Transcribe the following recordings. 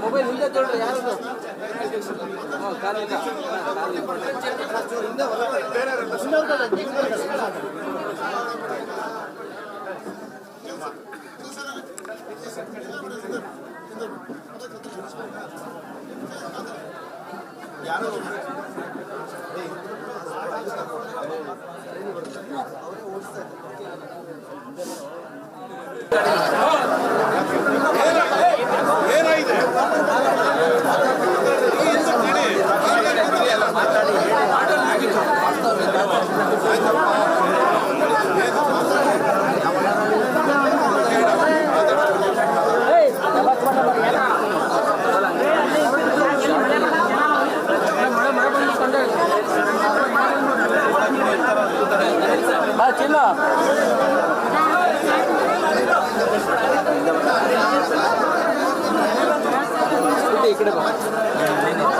Mobile ಹಿಂದೆ ತೊಗೊಳ್ರಿ ಯಾರದು? ಹ್ಞೂ ಕಾಲಿಲ್ಲ ಕಾಲಿಲ್ಲ इकडे बघा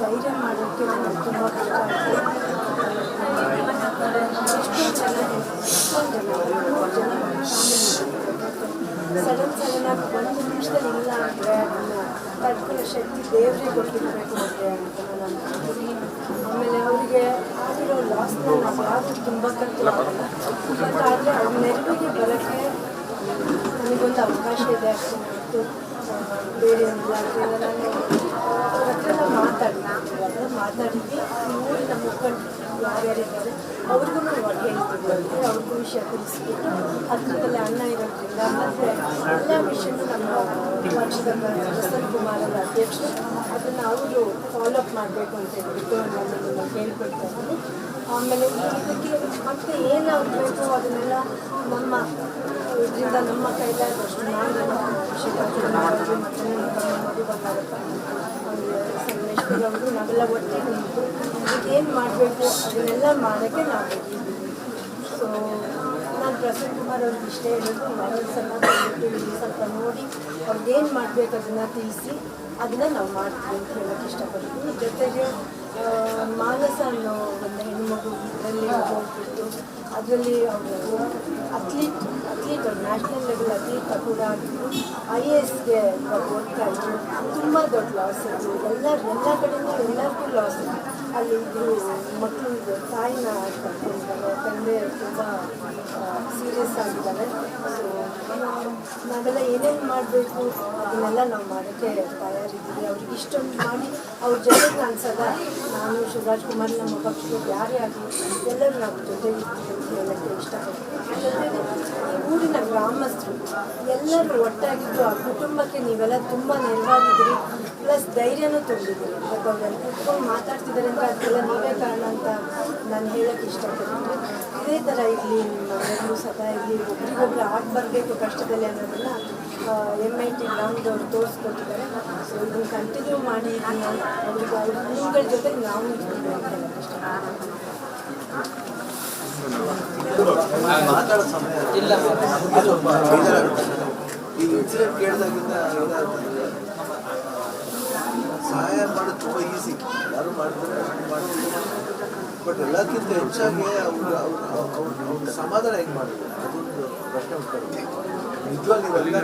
ಧೈರ್ಯ ಮಾಡೋಕ್ಕೆ ನನಗೆ ತುಂಬ ಕಷ್ಟ ಆಗಿದೆ ಸಡನ್ ಸಡನ್ ಆಗಿ ಇಲ್ಲ ಅಂದರೆ ಅದನ್ನು ಶಕ್ತಿ ದೇವರಿಗೆ ಕೊಟ್ಟಿರಬೇಕು ಅಂತ ನಾನು ಆಮೇಲೆ ಅವರಿಗೆ ಆಗಿರೋ ಲಾಸ್ನ ನಾವು ಯಾರು ಅವ್ರ ನೆರವಿಗೆ ಬರೋಕ್ಕೆ ನನಗೊಂದು ಅವಕಾಶ ಇದೆ ಅಷ್ಟೇ ಬೇರೆ ಒಂದು ನಾನು ಅವ್ರ ಹತ್ರ ಎಲ್ಲ ಮಾತಾಡಿದ್ವಿ ಊರಿನ ಮುಖಂಡರು ಯಾರ್ಯಾರಿದ್ದಾರೆ ಅವ್ರಿಗೂ ಹೇಳ್ತಿದ್ವಿ ಅಂದರೆ ಅವ್ರಿಗೂ ವಿಷಯ ತಿಳಿಸ್ಬಿಟ್ಟು ಹತ್ತಿರದಲ್ಲಿ ಅನ್ನ ಇರೋದ್ರಿಂದ ಮತ್ತು ಎಲ್ಲ ವಿಷಯನೂ ನಮ್ಮ ಪಕ್ಷದ ಪ್ರಸನ್ನ ಕುಮಾರ್ ಅವರ ಅಧ್ಯಕ್ಷರು ಅದನ್ನು ಅವರು ಫಾಲೋಅಪ್ ಮಾಡಬೇಕು ಅಂತ ಹೇಳ್ಬಿಟ್ಟು ನನ್ನನ್ನು ಕೇಳ್ಕೊಳ್ತಾ ಇದ್ದೀನಿ ಆಮೇಲೆ ಇದಕ್ಕೆ ಮತ್ತೆ ಏನಾಗಬೇಕು ಅದನ್ನೆಲ್ಲ ನಮ್ಮ ಇದರಿಂದ ನಮ್ಮ ಕೈಲಾದಷ್ಟು ನಾವು ನಮ್ಮ ಬಂಗಾರಪ್ಪ ಅವರು ನಾವೆಲ್ಲ ಒಟ್ಟಿಗೆ ನಿಂತು ಏನು ಮಾಡಬೇಕು ಅದನ್ನೆಲ್ಲ ಮಾಡೋಕ್ಕೆ ನಾವು ಸೊ ನಾನು ಪ್ರಸನ್ನ ಕುಮಾರ್ ಅವ್ರಿಗೆ ಇಷ್ಟೇ ಹೇಳೋದು ದಯವಿಟ್ಟು ಇಲ್ಲಿ ಸ್ವಲ್ಪ ನೋಡಿ ಅವ್ರಿಗೇನು ಮಾಡಬೇಕು ಅದನ್ನು ತಿಳಿಸಿ ಅದನ್ನ ನಾವು ಮಾಡ್ತೀವಿ ಅಂತ ಹೇಳೋಕ್ಕೆ ಇಷ್ಟಪಡ್ತೀನಿ. ಜೊತೆಗೆ ಮಾನಸ ಅನ್ನೋ ಒಂದು ಹೆಣ್ಮಗು ಇದರಲ್ಲಿ ಹೋಗ್ಬಿಟ್ಟು, ಅದರಲ್ಲಿ ಅವರು ಅತ್ಲೀಟ್ ಅತ್ಲೀಟ್ ನ್ಯಾಷನಲ್ ಲೆವೆಲ್ ಅತ್ಲೀಟ್ ಕೂಡ ಐ ಎ ಎಸ್ಗೆ ಓದ್ತಾ ಇದ್ರು ತುಂಬ ದೊಡ್ಡ ಲಾಸ್ ಇತ್ತು ಎಲ್ಲ ಎಲ್ಲ ಕಡೆಯಿಂದ ಎಲ್ಲರಿಗೂ ಲಾಸ್ ಅಲ್ಲಿ ಇಬ್ಬರು ಮಕ್ಕಳು ತಾಯಿನ ಕಳ್ಕೊಂಡಿದ್ದಾರೆ ತಂದೆ ತುಂಬ ಸೀರಿಯಸ್ ಆಗಿದ್ದಾರೆ. ಸೊ ನಾವೆಲ್ಲ ಏನೇನು ಮಾಡಬೇಕು ಅದನ್ನೆಲ್ಲ ನಾವು ಮಾಡೋಕ್ಕೆ ತಯಾರಿದ್ದೀವಿ. ಅವ್ರಿಗೆ ಇಷ್ಟೊಂದು ಮಾಡಿ ಅವ್ರ ಜೊತೆಗೆ ನಾನು ನಾನು ಶಿವರಾಜ್ ಕುಮಾರ್ ನಮ್ಮ ಪಕ್ಷದ ಯಾರೇ ಆಗಲಿ ಎಲ್ಲರೂ ನಾವು ಜೊತೆ ಹೇಳೋಕ್ಕೆ ಇಷ್ಟಪಡ್ತೀವಿ ಜೊತೆಗೆ ಊರಿನ ಗ್ರಾಮಸ್ಥರು ಎಲ್ಲರೂ ಒಟ್ಟಾಗಿದ್ದು ಆ ಕುಟುಂಬಕ್ಕೆ ನೀವೆಲ್ಲ ತುಂಬ ನೆರವಾಗಿದ್ದೀರಿ. ಪ್ಲಸ್ ಧೈರ್ಯನೂ ತುಂಬಿದ್ರು ಇವತ್ತು ಅವ್ರೆಲ್ಲ ಕುತ್ಕೊಂಡು ಮಾತಾಡ್ತಿದ್ದಾರೆ ಅಂತ ಅದಕ್ಕೆಲ್ಲ ನೀವೇ ಕಾರಣ ಅಂತ ನಾನು ಹೇಳಕ್ಕೆ ಇಷ್ಟಪಡ್ತೀನಿ. ಇದೇ ಥರ ಇರಲಿ ನಿಮ್ಮೆಲ್ಲರೂ ಸದಾ ಇರಲಿ ಒಬ್ರಿಗೊಬ್ರು ಆಗ ಬರಬೇಕು ಕಷ್ಟದಲ್ಲಿ ಅನ್ನೋದನ್ನು ಎಂ ಐ ಟಿ ಗ್ರೌಂಡ್ದವ್ರು ತೋರಿಸ್ಕೊಟ್ಟಿದ್ದಾರೆ. ಸೊ ಇದನ್ನು ಕಂಟಿನ್ಯೂ ಮಾಡಿ ಅವ್ರಿಗೆ ಅವ್ರ ನಿಮ್ಗಳ ಜೊತೆ ನಾವು ಇರ್ತೀವಿ ಅಂತ ಇಲ್ಲ. ಈ ಇನ್ಸಿಡೆಂಟ್ ಕೇಳಿದಾಗಿಂದ ಇದಾಗ್ತದೆ ಸಹಾಯ ಮಾಡೋದು ತುಂಬ ಈಸಿ ಯಾರು ಮಾಡ್ತಾರೆ ಮಾಡ್ತಾರೆ ಬಟ್ ಎಲ್ಲಕ್ಕಿಂತ ಹೆಚ್ಚಾಗಿ ಅವ್ರು ಅವ್ರು ಅವ್ರು ಸಮಾಧಾನ ಹೆಂಗೆ ಮಾಡಿದ್ರು? ಅದೊಂದು ಪ್ರಶ್ನೆ ಉಂಟು ನಿಜವಾಗಿ ನೀವು ಎಲ್ಲ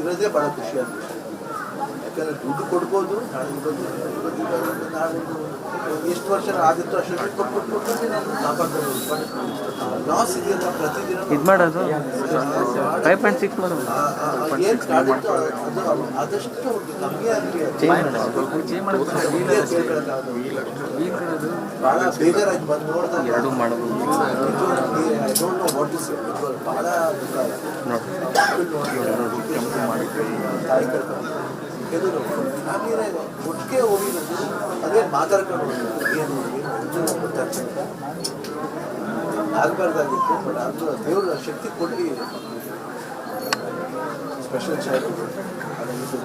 ಇರೋದೇ ಭಾಳ ಖುಷಿ ಆಗುತ್ತೆ ಯಾಕಂದ್ರೆ ದುಡ್ಡು ಕೊಡ್ಬೋದು, ನಾಳೆ ಇರೋದು ಇವತ್ತು ನಾಳೆ ಎಷ್ಟು ವರ್ಷ ಆಗಿತ್ತು ಅಷ್ಟು ಕೊಟ್ಟು ಕೊಟ್ಟು ಕೊಟ್ಟು ನಾನು. ಕಾಪಾಡ್ಕೊಂಡು ಲಾಸ್ ಇದೆಯಲ್ಲ ಪ್ರತಿದಿನ ಇದು ಮಾಡೋದು? ಫೈವ್ ಪಾಯಿಂಟ್ ಸಿಕ್ಸ್ ಮಾಡೋದು? ಏನು ಕಾಡುತ್ತೋ ಅದು ಆದಷ್ಟು ಅವ್ರಿಗೆ ಕಮ್ಮಿ ಆಗಲಿ. ಚೇಂಜ್ ಮಾಡೋದು. ಭಾಳ ಬೇಜಾರಾಗಿ ಬಂದು ಎರಡು ಮಾಡೋದು. I don't know what is ಭಾಳ ದುಃಖ ತಾಯಿ ಕಳ್ಕೊಂಡು ಕೆಲವರು ಫ್ಯಾಮಿಲಿನೇ ಒಟ್ಟಿಗೆ ಹೋಗಿರೋದು. ಅದೇ ಮಾತಾಡ್ಕೊಂಡು. ಏನು ಏನು ಆಗಬಾರ್ದಾಗಿತ್ತು ಬಟ್ ಅದು ದೇವರು ಶಕ್ತಿ ಕೊಡಲಿ. ಸ್ಪೆಷಲ್ ಚೈಲ್ಡ್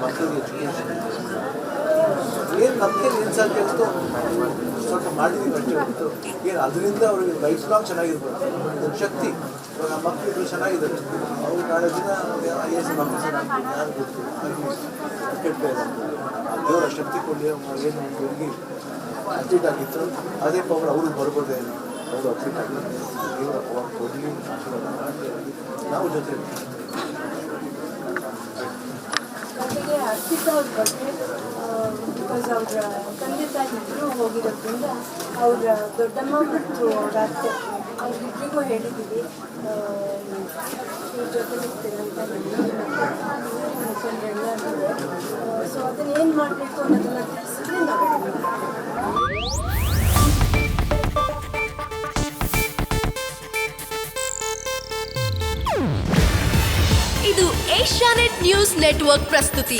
ಮಕ್ಕಳಿಗೆ ಎಜುಕೇಷನ್ ಏನು ನಮಗೆ ಏನು ಸಾಧ್ಯ ಇರುತ್ತೋ, ಸ್ವಲ್ಪ ಮಾಡಿದೀವಿ ಅಷ್ಟೇ ಹೊರತು ಏನು ಅದರಿಂದ ಅವ್ರಿಗೆ ಲೈಫ್ ಲಾಂಗ್ ಚೆನ್ನಾಗಿರ್ಬೋದು ಶಕ್ತಿ. ಇವಾಗ ನಮ್ಮ ಮಕ್ಕಳಿಗೆ ಚೆನ್ನಾಗಿದ್ದಾರೆ. ಅವ್ರು ನಾಳೆ ದಿನ ಎಸ್ ಮಕ್ಕಳು ಚೆನ್ನಾಗಿ ಯಾರು ಗೊತ್ತು ಕೆಟ್ಟ ದೇವರ ಶಕ್ತಿ ಕೊಡಲಿ ಏನು ಹುಡುಗಿ ಅಡ್ಮಿಟ್ ಆಗಿತ್ತು ಅದೇ ಪವರ್ ಅವ್ರಿಗೆ ಬರ್ಬೋದೇ ಅವರು ಅಡ್ಮಿಟ್ ಆಗಿಲ್ಲ ದೇವರ ಪವರ್ ಕೊಡಲಿ ನಾವು ಜೊತೆ ಅರ್ಪಿತಾ ಬಿಕಾಸ್ ಅವರ ತಂದೆ ತಾಯಿ ಇಬ್ಬರು ಹೋಗಿರೋದ್ರಿಂದ ಅವರ ದೊಡ್ಡಮ್ಮ ಮತ್ತು ಅವರ ಅತ್ತೆ ಅವ್ರಿಬ್ಬರಿಗೂ ಹೇಳಿದ್ದೀವಿ. ಇವ್ರ ಜೊತೆ ಇರ್ತೇನೆ ಅಂತ ಮುಖಂಡರೆಲ್ಲ ಸೊ ಅದನ್ನ ಏನು ಮಾಡಬೇಕು ಅನ್ನೋದನ್ನ ತಿಳಿಸಿದ್ರೆ ನಾವು ಇದು ಏಷ್ಯಾನೆಟ್ ನ್ಯೂಸ್ ನೆಟ್ವರ್ಕ್ ಪ್ರಸ್ತುತಿ.